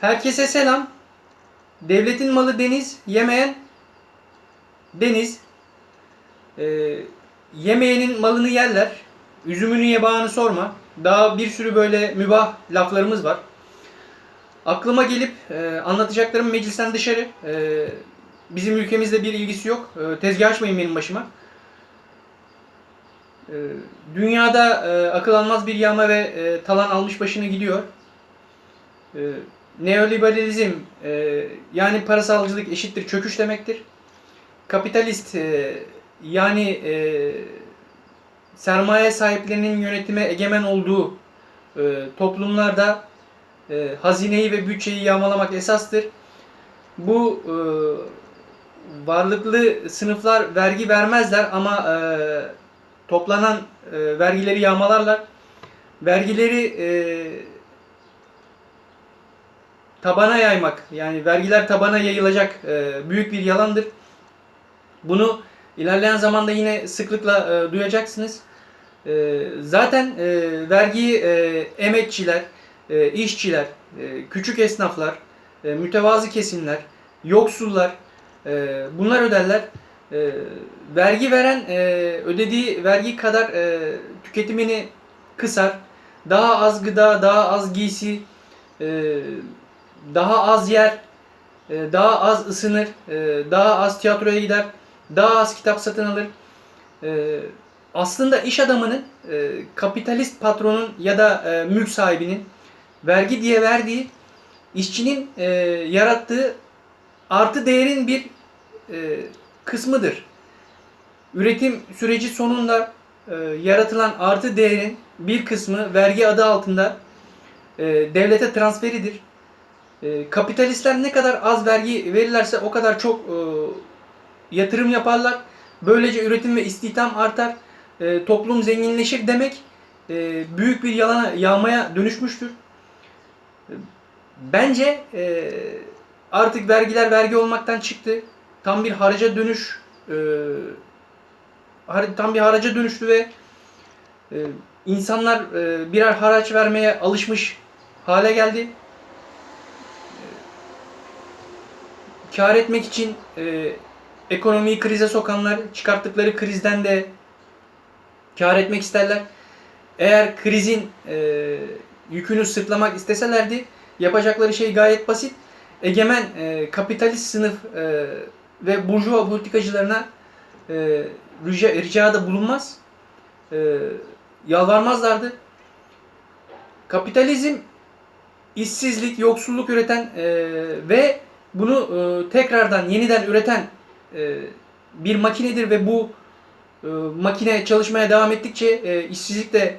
Herkese selam. Devletin malı deniz, yemeyen deniz. Ee, yemeyenin malını yerler. Üzümünü ye bağını sorma. Daha bir sürü böyle mübah laflarımız var. Aklıma gelip e, anlatacaklarım meclisten dışarı. E, bizim ülkemizde bir ilgisi yok. E, tezgah açmayın benim başıma. E, dünyada e, akıl almaz bir yağma ve e, talan almış başını gidiyor. E, neoliberalizm e, yani parasalcılık eşittir çöküş demektir. Kapitalist e, yani e, sermaye sahiplerinin yönetime egemen olduğu e, toplumlarda e, hazineyi ve bütçeyi yağmalamak esastır. Bu e, varlıklı sınıflar vergi vermezler ama e, toplanan e, vergileri yağmalarlar. Vergileri e, tabana yaymak yani vergiler tabana yayılacak e, büyük bir yalandır. Bunu ilerleyen zamanda yine sıklıkla e, duyacaksınız. E, zaten e, vergiyi e, emekçiler, e, işçiler, e, küçük esnaflar, e, mütevazı kesimler, yoksullar e, bunlar öderler. E, vergi veren e, ödediği vergi kadar e, tüketimini kısar. Daha az gıda, daha az giysi, e, daha az yer, e, daha az ısınır, e, daha az tiyatroya gider, daha az kitap satın alır. E, aslında iş adamının, kapitalist patronun ya da mülk sahibinin vergi diye verdiği işçinin yarattığı artı değerin bir kısmıdır. Üretim süreci sonunda yaratılan artı değerin bir kısmı vergi adı altında devlete transferidir. E, kapitalistler ne kadar az vergi verirlerse o kadar çok e, yatırım yaparlar. Böylece üretim ve istihdam artar. E, toplum zenginleşir demek e, büyük bir yalana, yağmaya dönüşmüştür. Bence e, artık vergiler vergi olmaktan çıktı. Tam bir haraca dönüş e, tam bir haraca dönüştü ve e, insanlar e, birer haraç vermeye alışmış hale geldi. Kar etmek için e, ekonomiyi krize sokanlar çıkarttıkları krizden de kar etmek isterler. Eğer krizin e, yükünü sırtlamak isteselerdi yapacakları şey gayet basit. Egemen e, kapitalist sınıf e, ve burjuva politikacılarına e, rica, ricada bulunmaz. E, yalvarmazlardı. Kapitalizm işsizlik, yoksulluk üreten e, ve bunu e, tekrardan yeniden üreten e, bir makinedir ve bu e, makine çalışmaya devam ettikçe e, işsizlik de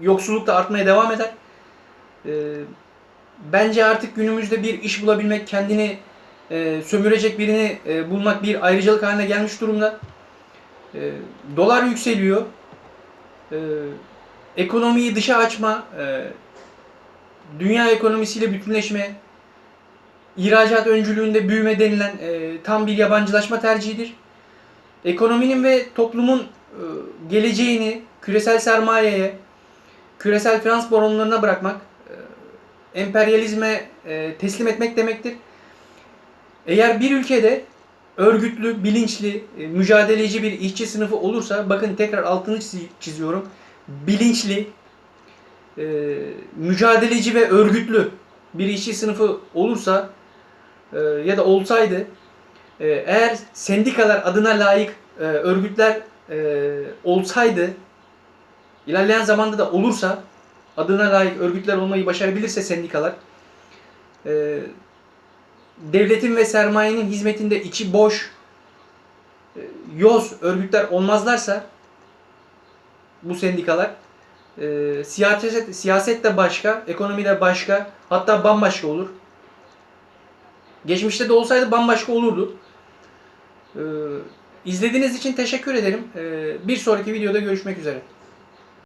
yoksulluk da artmaya devam eder. E, bence artık günümüzde bir iş bulabilmek, kendini e, sömürecek birini e, bulmak bir ayrıcalık haline gelmiş durumda. E, dolar yükseliyor. E, ekonomiyi dışa açma, e, dünya ekonomisiyle bütünleşme, ihracat öncülüğünde büyüme denilen e, tam bir yabancılaşma tercihidir. Ekonominin ve toplumun e, geleceğini küresel sermayeye, küresel finans baronlarına bırakmak, e, emperyalizme e, teslim etmek demektir. Eğer bir ülkede örgütlü, bilinçli, e, mücadeleci bir işçi sınıfı olursa, bakın tekrar altını çiz- çiziyorum, bilinçli, e, mücadeleci ve örgütlü bir işçi sınıfı olursa e, ya da olsaydı e, eğer sendikalar adına layık e, örgütler e, olsaydı ilerleyen zamanda da olursa adına layık örgütler olmayı başarabilirse sendikalar devletin ve sermayenin hizmetinde içi boş yoz örgütler olmazlarsa bu sendikalar siyaset siyaset de başka, ekonomi de başka, hatta bambaşka olur. Geçmişte de olsaydı bambaşka olurdu. Ee, izlediğiniz için teşekkür ederim. Ee, bir sonraki videoda görüşmek üzere.